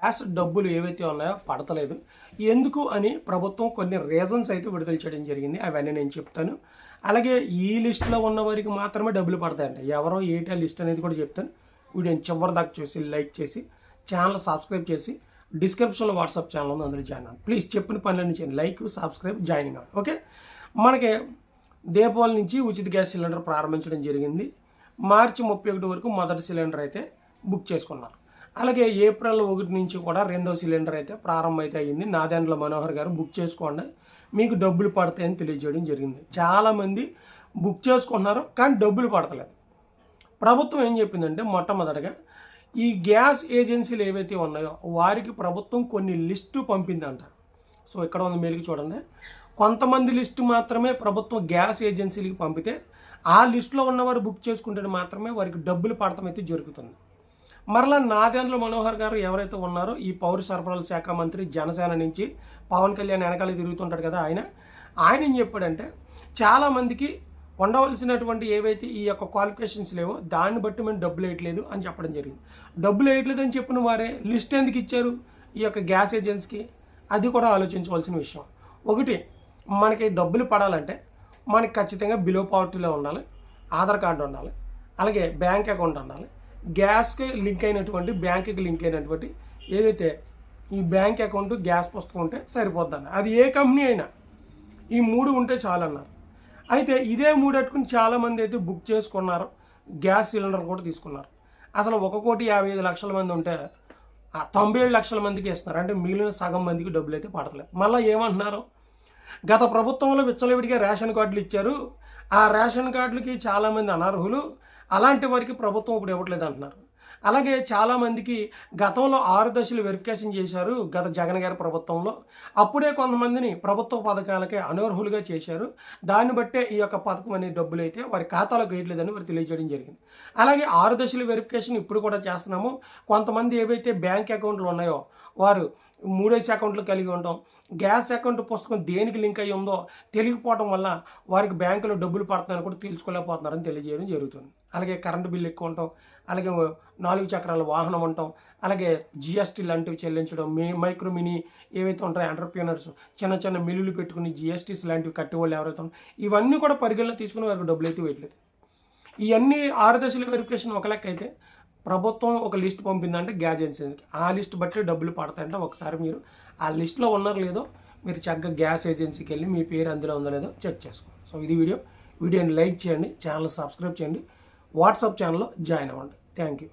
Gas డబ్బులు ఏవైతే ఉన్నాయో పడతలేదు. ఎందుకు అని ప్రభుత్వం కొన్ని రీజన్స్ అయితే విడుదల చేయడం జరిగింది. అవన్నీ నేను చెప్తాను. అలాగే ఈ లిస్టులో ఉన్న వారికి మాత్రమే డబ్బులు పడతాయంట. ఎవరో ఏటా లిస్ట్ అనేది కూడా చెప్తాను. వీడియోని చివరి దాకా చూసి లైక్ చేసి ఛానల్ సబ్స్క్రైబ్ చేసి డిస్క్రిప్షన్లో వాట్సాప్ ఛానల్ ఉంది అందులో జాయిన్ అవ్వండి. ప్లీజ్ చెప్పిన పనులన్నీ చేయండి. లైక్ సబ్స్క్రైబ్ జాయినింగ్ అవ్వండి. ఓకే మనకి దీపావళి నుంచి ఉచిత గ్యాస్ సిలిండర్ ప్రారంభించడం జరిగింది. మార్చి ముప్పై ఒకటి వరకు మొదటి సిలిండర్ అయితే బుక్ చేసుకున్నారు. అలాగే ఏప్రిల్ ఒకటి నుంచి కూడా రెండో సిలిండర్ అయితే ప్రారంభమైతే అయింది అయ్యింది. నాదెండ్ల మనోహర్ గారు బుక్ చేసుకోండి. మీకు డబ్బులు పడతాయని తెలియజేయడం జరిగింది. చాలామంది బుక్ చేసుకున్నారు కానీ డబ్బులు పడతలేదు. ప్రభుత్వం ఏం చెప్పిందంటే మొట్టమొదటిగా ఈ గ్యాస్ ఏజెన్సీలు ఏవైతే ఉన్నాయో వారికి ప్రభుత్వం కొన్ని లిస్టు పంపిందంట. సో ఇక్కడ ఉంది మేలుకి చూడండి. కొంతమంది లిస్టు మాత్రమే ప్రభుత్వం గ్యాస్ ఏజెన్సీలకి పంపితే ఆ లిస్టులో ఉన్నవారు బుక్ చేసుకుంటే మాత్రమే వారికి డబ్బులు పడటం అయితే జరుగుతుంది. మరలా నాదేంద్ర మనోహర్ గారు ఎవరైతే ఉన్నారో ఈ పౌర సరఫరాల శాఖ మంత్రి జనసేన నుంచి పవన్ కళ్యాణ్ వెనకాల తిరుగుతుంటాడు కదా ఆయన. ఆయన ఏం చెప్పాడంటే చాలామందికి ఉండవలసినటువంటి ఏవైతే ఈ యొక్క క్వాలిఫికేషన్స్ లేవో దాన్ని బట్టి మేము డబ్బులు వేయట్లేదు అని చెప్పడం జరిగింది. డబ్బులు వేయట్లేదు అని చెప్పిన వారే లిస్ట్ ఎందుకు ఇచ్చారు ఈ యొక్క గ్యాస్ ఏజెన్సీకి? అది కూడా ఆలోచించవలసిన విషయం. ఒకటి మనకి డబ్బులు పడాలంటే మనకి ఖచ్చితంగా బిలో పావర్టీలో ఉండాలి ఆధార్ కార్డు ఉండాలి అలాగే బ్యాంక్ అకౌంట్ ఉండాలి గ్యాస్కి లింక్ అయినటువంటి బ్యాంక్కి లింక్ అయినటువంటి ఏదైతే ఈ బ్యాంక్ అకౌంట్ గ్యాస్ పుస్తకం ఉంటే సరిపోద్దండి అది ఏ కంపెనీ అయినా. ఈ మూడు ఉంటే చాలన్నారు. అయితే ఇదే మూడు పెట్టుకుని చాలామంది అయితే బుక్ చేసుకున్నారు. గ్యాస్ సిలిండర్ కూడా తీసుకున్నారు. అసలు ఒక కోటి యాభై ఐదు లక్షల మంది ఉంటే తొంభై ఏడు లక్షల మందికి ఇస్తున్నారు. అంటే మిగిలిన సగం మందికి డబ్బులు అయితే పడతలేదు. మళ్ళీ ఏమంటున్నారు? గత ప్రభుత్వంలో విచ్చలవిడిగా రేషన్ కార్డులు ఇచ్చారు. ఆ రేషన్ కార్డులకి చాలామంది అనర్హులు. అలాంటి వారికి ప్రభుత్వం ఇప్పుడు ఇవ్వట్లేదు అంటున్నారు. అలాగే చాలామందికి గతంలో ఆరు దశలు వెరిఫికేషన్ చేశారు గత జగన్ గారి ప్రభుత్వంలో. అప్పుడే కొంతమందిని ప్రభుత్వ పథకాలకే అనర్హులుగా చేశారు. దాన్ని బట్టే ఈ యొక్క పథకం అనే డబ్బులు అయితే వారి ఖాతాలోకి వేయట్లేదని వారు తెలియజేయడం జరిగింది. అలాగే ఆరు దశల వెరిఫికేషన్ ఇప్పుడు కూడా చేస్తున్నాము. కొంతమంది ఏవైతే బ్యాంక్ అకౌంట్లు ఉన్నాయో వారు మూడేసి అకౌంట్లు కలిగి ఉండడం గ్యాస్ అకౌంట్ పుస్తకం దేనికి లింక్ అయ్యి ఉందో తెలియకపోవడం వల్ల వారికి బ్యాంకులో డబ్బులు పడుతున్నారని కూడా తెలుసుకోలేకపోతున్నారని తెలియజేయడం జరుగుతుంది. అలాగే కరెంటు బిల్లు ఎక్కువ ఉండటం అలాగే నాలుగు చక్రాల వాహనం ఉండటం అలాగే జిఎస్టీ లాంటివి చెల్లించడం మే మైక్రో మినీ ఏవైతే ఉంటాయో ఎంటర్ప్రీనర్స్ చిన్న చిన్న మిల్లులు పెట్టుకుని జిఎస్టీస్ లాంటివి కట్టేవాళ్ళు ఎవరైతే ఉన్నారో ఇవన్నీ కూడా పరిగణలో తీసుకుని వారికి డబ్బులు అయితే వేయట్లేదు. ఇవన్నీ ఆరు దశల వెరిఫికేషన్ ఒక లెక్క అయితే ప్రభుత్వం ఒక లిస్ట్ పంపిందంటే గ్యాస్ ఏజెన్సీకి ఆ లిస్ట్ బట్టి డబ్బులు పడతాయంటే ఒకసారి మీరు. ఆ లిస్ట్లో ఉన్నారో లేదో మీరు చక్కగా గ్యాస్ ఏజెన్సీకి వెళ్ళి మీ పేరు అందులో ఉందో లేదో చెక్ చేసుకోండి. సో ఇది వీడియో. వీడియోని లైక్ చేయండి ఛానల్ సబ్స్క్రైబ్ చేయండి. వాట్సాప్ ఛానల్లో జాయిన్ అవ్వండి. Thank you.